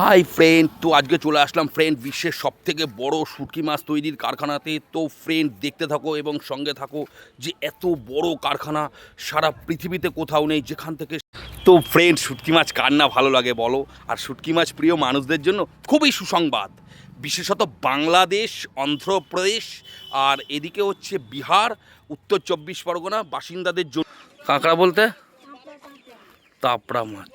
Hi friend তো আজকে চলে আসলাম ফ্রেন্ড বিশ্বের সব থেকে বড় শুটকি মাছ তৈরির কারখানাতে। তো ফ্রেন্ড দেখতে থাকো এবং সঙ্গে থাকো যে এত বড় কারখানা সারা পৃথিবীতে কোথাও নেই যেখান থেকে তো ফ্রেন্ড শুটকি মাছ কার না ভালো লাগে বলো? আর শুটকি মাছ প্রিয় মানুষদের জন্য খুবই সুসংবাদ। বিশেষত বাংলাদেশ অন্ধ্রপ্রদেশ আর এদিকে হচ্ছে বিহার উত্তর চব্বিশ পরগনা বাসিন্দাদের জন্য। কাঁকড়া বলতে? তাপড়া মাছ।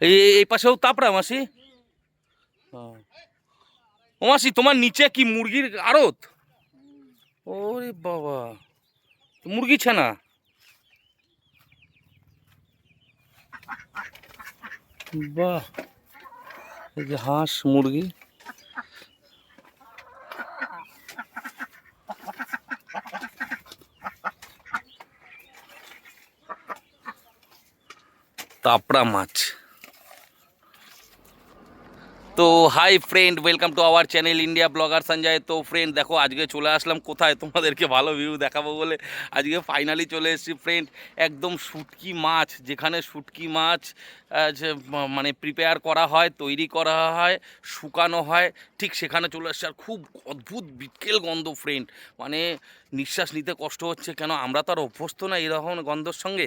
এই পাশেও তাপড়া, মাসি। ও, মাসি, তোমার নিচে কি মুরগির আড়ত? ওরে বাবা মুরগি ছানা। বাহ হাঁস, মুরগি। তাপড়া মাছ। তো hi friend, welcome to our channel India blogger Sanjay. তো ফ্রেন্ড, দেখো আজকে চলে আসলাম কোথায়? তোমাদেরকে ভালো ভিউ দেখাবো বলে। আজকে ফাইনালি চলে এসেছি ফ্রেন্ড একদম শুটকি মাছ, যেখানে শুটকি মাছ মানে প্রিপেয়ার করা হয়, তৈরি করা হয়, শুকানো হয়, ঠিক সেখানে চলে এসছে। আর খুব অদ্ভুত বিকেল গন্ধ ফ্রেন্ড মানে নিঃশ্বাস নিতে কষ্ট হচ্ছে কেন? আমরা তো আর অভ্যস্ত না এরকম গন্ধর সঙ্গে।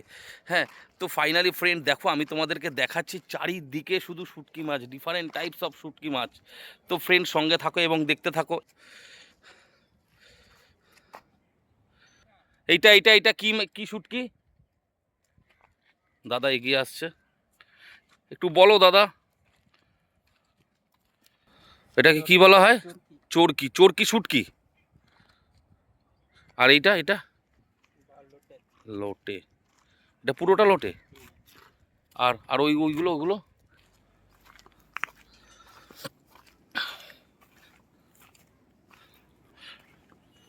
হ্যাঁ তো ফাইনালি ফ্রেন্ড দেখো আমি তোমাদেরকে দেখাচ্ছি চারিদিকে শুধু শুটকি মাছ ডিফারেন্ট টাইপস অফ শুটকি মাছ। তো ফ্রেন্ড সঙ্গে থাকো এবং দেখতে থাকো। এইটা এইটা এইটা কি কি শুটকি? দাদা এগিয়ে আসছে। একটু বলো দাদা। এটাকে কি বলা হয়? চোরকি চোরকি শুটকি। আর এইটা এটা লোটে। এটা পুরোটা লোটে? আর আর ওই, ওইগুলো, ওগুলো?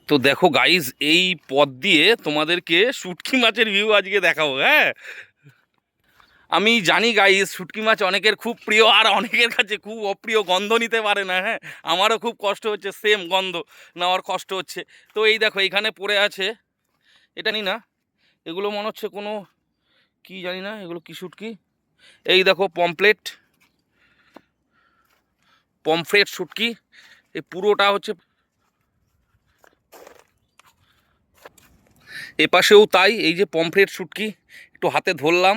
তো দেখো গাইজ এই পথ দিয়ে তোমাদেরকে শুটকি মাছের ভিউ আজকে দেখাবো হ্যাঁ? আমি জানি গাইজ শুটকি মাছ অনেকের খুব প্রিয় আর অনেকের কাছে খুব অপ্রিয় গন্ধ নিতে পারে না হ্যাঁ? আমারও খুব কষ্ট হচ্ছে সেম গন্ধ, নেওয়ার কষ্ট হচ্ছে। তো এই দেখো, এখানে পড়ে আছে, এটা নি না? এগুলো মনে হচ্ছে কোনো, কি জানি না, এগুলো কি শুটকি? এই দেখো পমপ্লেট পমফ্রেট শুটকি, এই পুরোটা হচ্ছে এপাশেও তাই, এই যে পমফ্রেট শুটকি, একটু হাতে ধরলাম।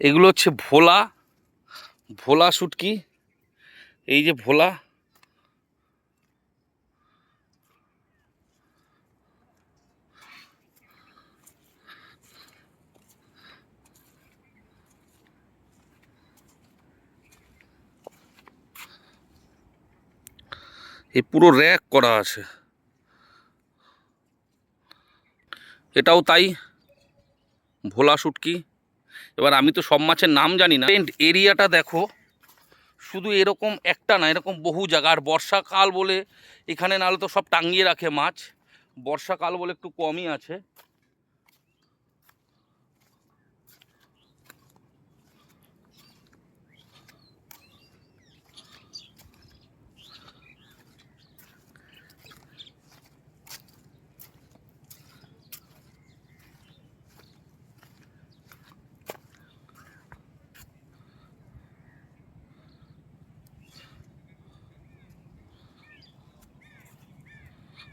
এগুলো হচ্ছে ভোলা ভোলা শুটকি, এই যে ভোলা। এই পুরো র্যাক করা আছে। এটাও তাই, ভোলা শুটকি। এবার আমি তো সব মাছের নাম জানি না। টেন্ট এরিয়াটা দেখো, শুধু এরকম একটা না, এরকম বহু জায়গা। আর বর্ষাকাল বলে এখানে নাহলে তো সব টাঙিয়ে রাখে মাছ। বর্ষাকাল বলে একটু কমই আছে।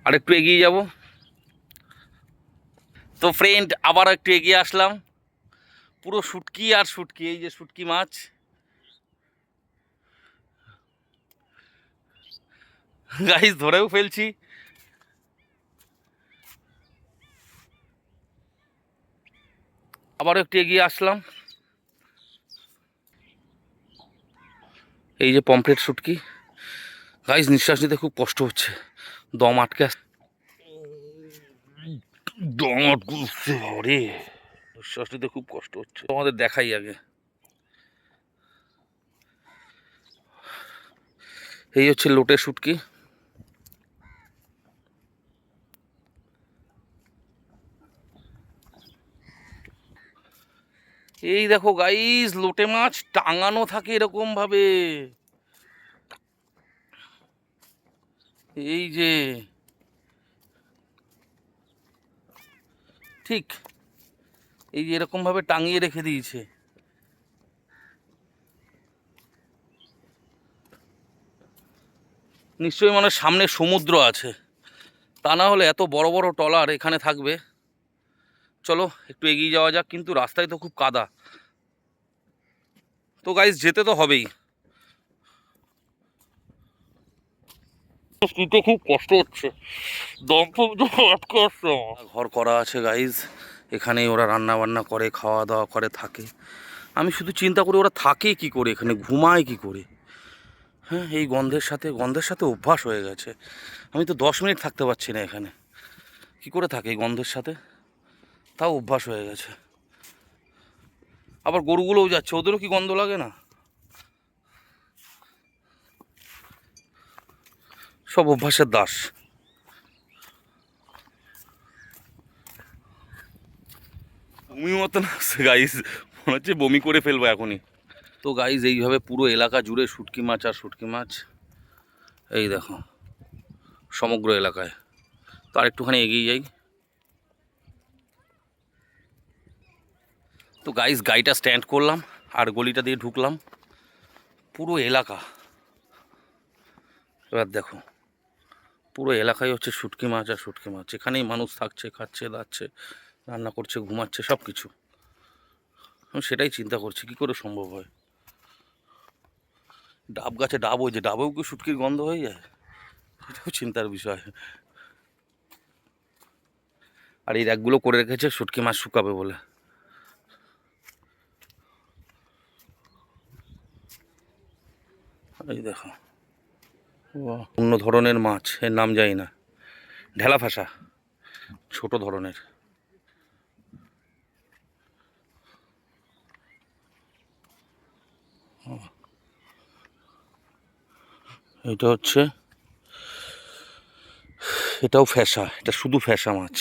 আর একটু এগিয়ে যাব। তো ফ্রেন্ড আবার একটু এগিয়ে আসলাম। পুরো শুটকি আর শুটকি, এই যে শুটকি মাছ। গাইস ধরেও ফেলছি। আবার একটু এগিয়ে আসলাম। এই যে পমফ্রেট শুটকি। গাইস নিঃশ্বাস নিতে খুব কষ্ট হচ্ছে। দম আটকে আস দম আটকে আরে। নিঃশ্বাস নিতে খুব কষ্ট হচ্ছে। তোমাদের দেখাই আগে। এই হচ্ছে লোটে শুটকি এই দেখো গাইস লোটে মাছ টাঙানো থাকে এরকম এই যে। ঠিক। এই যে এরকমভাবে টাঙিয়ে রেখে দিয়েছে। নিশ্চয়ই মানে সামনে সমুদ্র আছে। তা না হলে এত বড় বড় টলার এখানে থাকবে। চলো, একটু এগিয়ে যাওয়া যাক, কিন্তু রাস্তায় তো খুব কাদা। তো গাইস যেতে তো হবেই। দিতে খুব কষ্ট হচ্ছে। দম আটকে আসছে ঘর করা আছে গাইজ এখানেই ওরা রান্না বান্না করে খাওয়া দাওয়া করে, থাকে। আমি শুধু চিন্তা করি, ওরা থাকে কি করে? এখানে ঘুমায় কি করে? হ্যাঁ এই গন্ধের সাথে গন্ধের সাথে অভ্যাস হয়ে গেছে। আমি তো দশ মিনিট থাকতে পারছি না এখানে। কি করে থাকে এই গন্ধের সাথে? তাও অভ্যাস হয়ে গেছে। আবার গরুগুলোও যাচ্ছে, ওদেরও কি গন্ধ লাগে না? সব অভ্যাসের দাস। বমি মতন আসছে গাইজ মনে হচ্ছে বমি করে ফেলব এখনই। তো গাইজ এইভাবে পুরো এলাকা জুড়ে শুটকি মাছ আর শুটকি মাছ। এই দেখো, সমগ্র এলাকায়। তো একটুখানি এগিয়ে যাই। তো গাইজ গাড়িটা স্ট্যান্ড করলাম আর গলিটা দিয়ে ঢুকলাম। পুরো এলাকা। এবার দেখো। পুরো এলাকায় হচ্ছে শুটকি মাছ আর শুটকি মাছ। এখানেই মানুষ থাকছে, খাচ্ছে, দাচ্ছে, রান্না করছে, ঘুমাচ্ছে সব কিছু আমি সেটাই চিন্তা করছি, কি করে সম্ভব হয়? ডাব গাছে ডাব হয়েছে, ডাবেও কি শুটকির গন্ধ হয়ে যায়? এটাও চিন্তার বিষয়। আর এই র্যাকগুলো করে রেখেছে, শুটকি মাছ শুকাবে বলে। এই দেখো। অন্য ধরনের মাছ, এর নাম জানি না। ঢেলা ফাঁসা, ছোট ধরনের। এটা হচ্ছে, এটাও ফ্যাসা, এটা শুধু ফ্যাসা মাছ।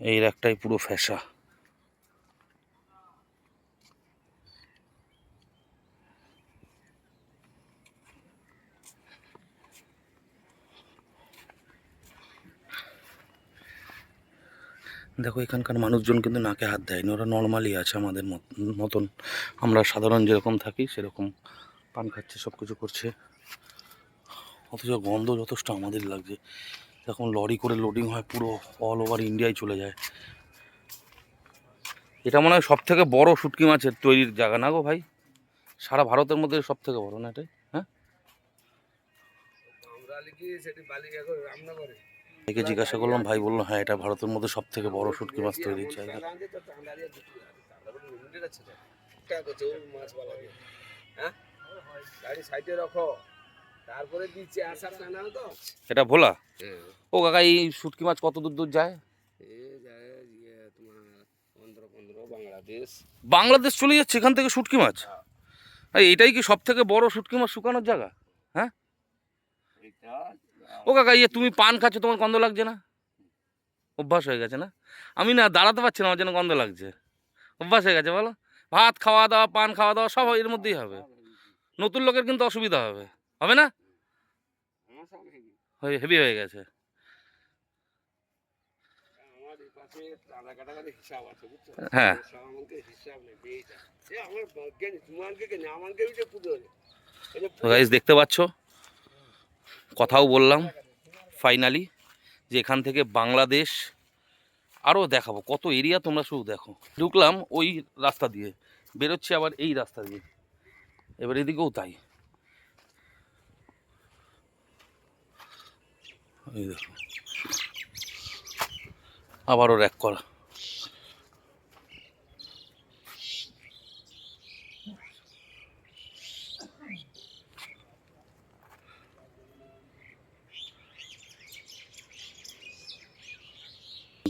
এই একটাই পুরো ফ্যাসা। দেখো, এখানকার মানুষজন কিন্তু নাকে হাত দেয়নি ওরা নর্মালি আছে আমাদের মত- মতন। আমরা সাধারণ যেরকম থাকি, সেরকম পান খাচ্ছে সব কিছু করছে। অথচ গন্ধ যথেষ্ট আমাদের লাগছে। এখন লরি করে লোডিং হয়, পুরো অল ওভার ইন্ডিয়ায় চলে যায়। এটা মনে হয় সব থেকে বড় শুটকি মাছের তৈরির জায়গা না গো ভাই? সারা ভারতের মধ্যে সব থেকে বড় না এটাই? হ্যাঁ? ভাইকে জিজ্ঞাসা করলাম, ভাই বলল হ্যাঁ এটা ভারতের মধ্যে সব থেকে বড় শুটকি মাছ তৈরির জায়গা। এটা ভোলা? ও কাকা, এই শুটকি মাছ কত দূর দূর যায়? বাংলাদেশ চলে যাচ্ছে এখান থেকে শুটকি মাছ? এটাই কি সব থেকে বড় শুটকি মাছ শুকানোর জায়গা? হ্যাঁ? ও কাকা ইয়ে তুমি পান খাচ্ছ, তোমার গন্ধ লাগছে না? অভ্যাস হয়ে গেছে না? আমি না, দাঁড়াতে পারছি না, আমার যেন গন্ধ লাগছে। অভ্যাস হয়ে গেছে, বলো? ভাত খাওয়া দাওয়া, পান খাওয়া দাওয়া, সব এর মধ্যেই হবে। নতুন লোকের কিন্তু অসুবিধা হবে। হবে না? হেভি হয়ে গেছে। হ্যাঁ। দেখতে পাচ্ছ? কথাও বললাম ফাইনালি যে এখান থেকে বাংলাদেশ আরও দেখাবো, কত এরিয়া তোমরা শুধু দেখো। ঢুকলাম ওই রাস্তা দিয়ে, বেরোচ্ছি আবার এই রাস্তা দিয়ে। এবার এদিকেও তাই। আবারও র্যাক করা।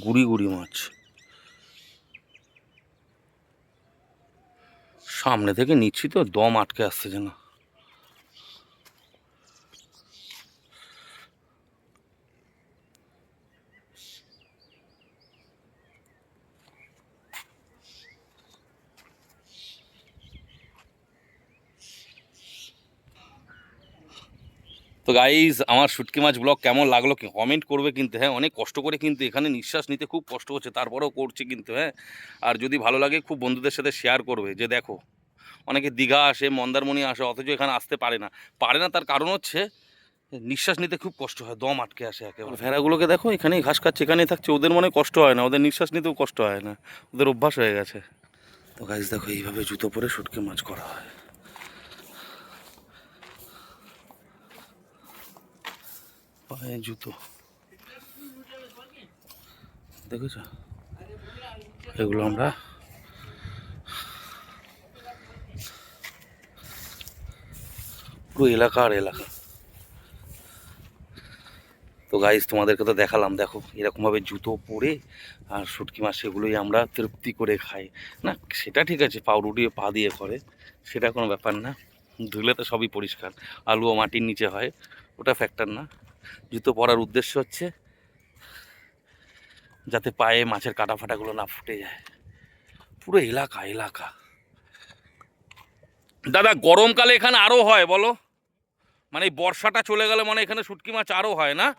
গুড়ি গুড়ি মাছ। সামনে থেকে নিচ্ছি তো দম আটকে আসছে যেন। তো গাইজ আমার শুটকি মাছ ব্লগ কেমন লাগল কি কমেন্ট করবে কিন্তু হ্যাঁ অনেক কষ্ট করে কিন্তু এখানে নিঃশ্বাস নিতে খুব কষ্ট হচ্ছে তারপরেও করছি কিন্তু হ্যাঁ। আর যদি ভালো লাগে খুব বন্ধুদের সাথে শেয়ার করবে যে দেখো অনেকে দীঘা আসে মন্দারমণি আসে অথচ এখানে আসতে পারে না। পারে না তার কারণ হচ্ছে নিঃশ্বাস নিতে খুব কষ্ট হয় দম আটকে আসে একেবারে। ভেড়াগুলোকে দেখো এখানেই ঘাস খাচ্ছে এখানেই থাকছে ওদের মনে কষ্ট হয় না ওদের নিঃশ্বাস নিতেও কষ্ট হয় না ওদের অভ্যাস হয়ে গেছে। তো গাইজ দেখো এইভাবে জুতো পরে শুটকি মাছ করা হয়। পায়ে জুতো। দেখেছ? এগুলো আমরা পুরো এলাকা আর এলাকা। তো গাইজ তোমাদেরকে তো দেখালাম, দেখো, এরকমভাবে জুতো পরে আর শুটকি মাছ, সেগুলোই আমরা তৃপ্তি করে খাই। না, সেটা ঠিক আছে, পাউরুটি পা দিয়ে করে, সেটা কোনো ব্যাপার না। ধুলে তো সবই পরিষ্কার। আলুও মাটির নিচে হয়, ওটা ফ্যাক্টর না। জুতো পরার উদ্দেশ্য হচ্ছে যাতে পায়ে মাছের কাটা ফাটাগুলো না ফুটে যায়। পুরো এলাকা এলাকা। দাদা, গরমকালে এখানে আরও হয়, বলো। মানে এই বর্ষাটা চলে গেলে মানে এখানে শুটকি মাছ আরও হয় না?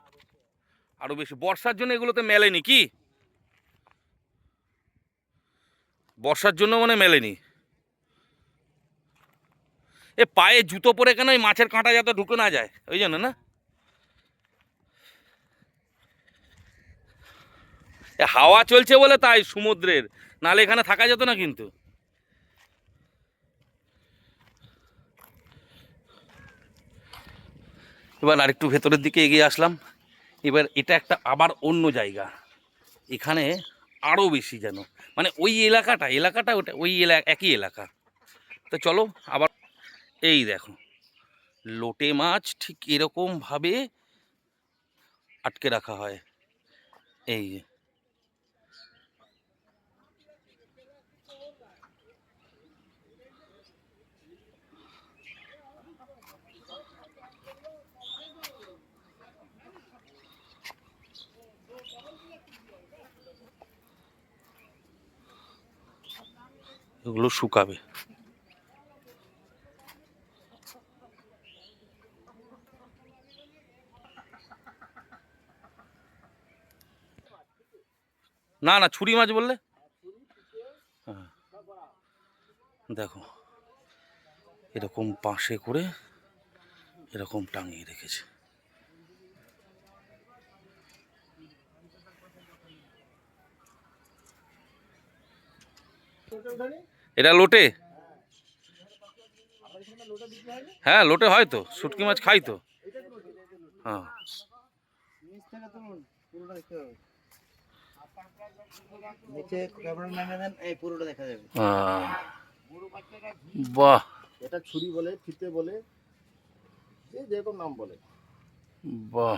আরও বেশি। বর্ষার জন্য এগুলোতে মেলেনি কি? বর্ষার জন্য মানে মেলেনি। এ পায়ে জুতো পরে কেন ওই মাছের কাঁটা যাতে ঢুকে না যায়? ওই জন্য না? হাওয়া চলছে বলে তাই সমুদ্রের। নালে এখানে থাকা যেত না কিন্তু। এবার আরেকটু ভেতরের দিকে এগিয়ে আসলাম। এবার এটা একটা আবার অন্য জায়গা। এখানে আরও বেশি যেন। মানে ওই এলাকাটা এলাকাটা ওটা, ওই এলাকা একই এলাকা। তো চলো আবার এই দেখো। লোটে মাছ ঠিক এরকমভাবে আটকে রাখা হয়। এই এগুলো শুকাবে। না না, ছুরি মাছ বললে? হ্যাঁ। দেখো, এরকম পাশে করে এরকম টাঙিয়ে রেখেছে। এটা লোটে? হ্যাঁ লোটে হয় তো শুটকি মাছ খাই তো। হ্যাঁ। বাহ। এটা ছুরি বলে ফিতে বলে যেরকম নাম বলে। বাহ।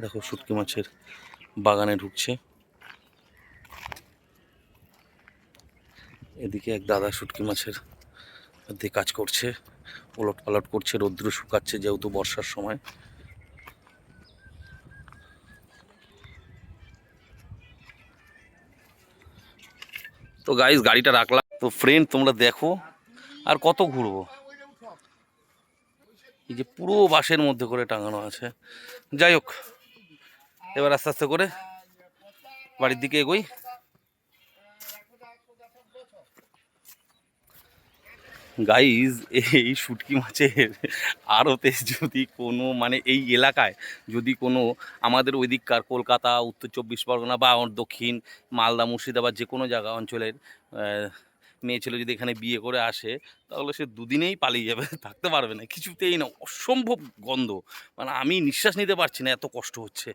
দেখো শুটকি মাছের বাগানে ঢুকছে। এদিকে এক দাদা শুটকি মাছের মধ্যে কাজ করছে ওলট পালট করছে, রৌদ্র শুকাচ্ছে যেহেতু বর্ষার সময়। তো গাইস গাড়িটা রাখলাম। তো ফ্রেন্ড তোমরা দেখো আর কত ঘুরবো। এই যে পুরো বাসের মধ্যে করে টাঙানো আছে। যাই হোক এবার আস্তে আস্তে করে বাড়ির দিকে এগোই। গাইজ এই শুটকি মাছের আড়তে যদি কোনো মানে এই এলাকায় যদি কোনো আমাদের ওই দিককার কলকাতা, উত্তর চব্বিশ পরগনা বা দক্ষিণ, মালদা, মুর্শিদাবাদ যে কোনো জায়গা অঞ্চলের মেয়ে ছেলে যদি এখানে বিয়ে করে আসে, তাহলে সে দুদিনেই পালিয়ে যাবে, থাকতে পারবে না। কিছুতেই না, অসম্ভব গন্ধ। মানে আমি নিঃশ্বাস নিতে পারছি না, এত কষ্ট হচ্ছে।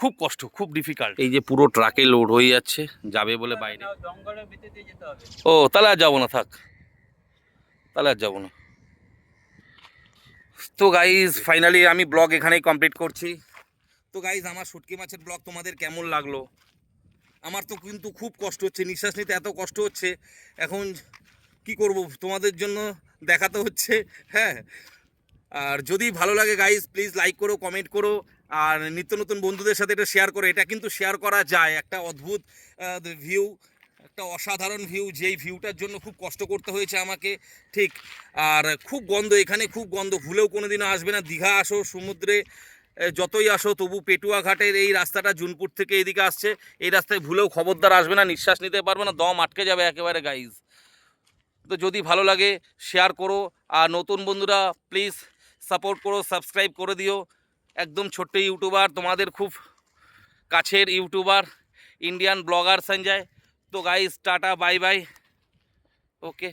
খুব কষ্ট খুব ডিফিকাল্ট এই যে পুরো ট্রাকে লোড হয়ে যাচ্ছে যাবে বলে বাইরে। জঙ্গলের ভিতর যেতে হবে। ও তাহলে আর যাব না থাক। তাহলে আর যাব না। তো গাইজ ফাইনালি আমি ব্লগ এখানেই কমপ্লিট করছি। তো গাইজ আমার শুটকি মাছের ব্লগ তোমাদের কেমন লাগল? আমার তো কিন্তু খুব কষ্ট হচ্ছে নিঃশ্বাস নিতে এত কষ্ট হচ্ছে। এখন কি করব তোমাদের জন্য দেখাতে হচ্ছে হ্যাঁ। আর যদি ভালো লাগে গাইজ প্লিজ লাইক করো কমেন্ট করো। আর নিত্য নতুন বন্ধুদের সাথে এটা শেয়ার করো, এটা কিন্তু শেয়ার করা যায়। একটা অদ্ভুত ভিউ একটা অসাধারণ ভিউ যেই ভিউটার জন্য খুব কষ্ট করতে হয়েছে আমাকে, ঠিক। আর খুব গন্ধ, এখানে খুব গন্ধ, ভুলেও কোনোদিনও আসবে না। দীঘা আসো, সমুদ্রে যতই আসো, তবু পেটুয়া ঘাটের এই রাস্তাটা জুনপুর থেকে এদিকে আসছে। এই রাস্তায় ভুলেও খবরদার আসবে না, নিঃশ্বাস নিতে পারবে না, দম আটকে যাবে একেবারে গাইজ তো যদি ভালো লাগে শেয়ার করো। আর নতুন বন্ধুরা প্লিজ সাপোর্ট করো সাবস্ক্রাইব করে দিও। একদম ছোট্ট ইউটিউবার, তোমাদের খুব কাছের ইউটিউবার ইন্ডিয়ান ব্লগার সঞ্জয়। তো guys tata bye bye okay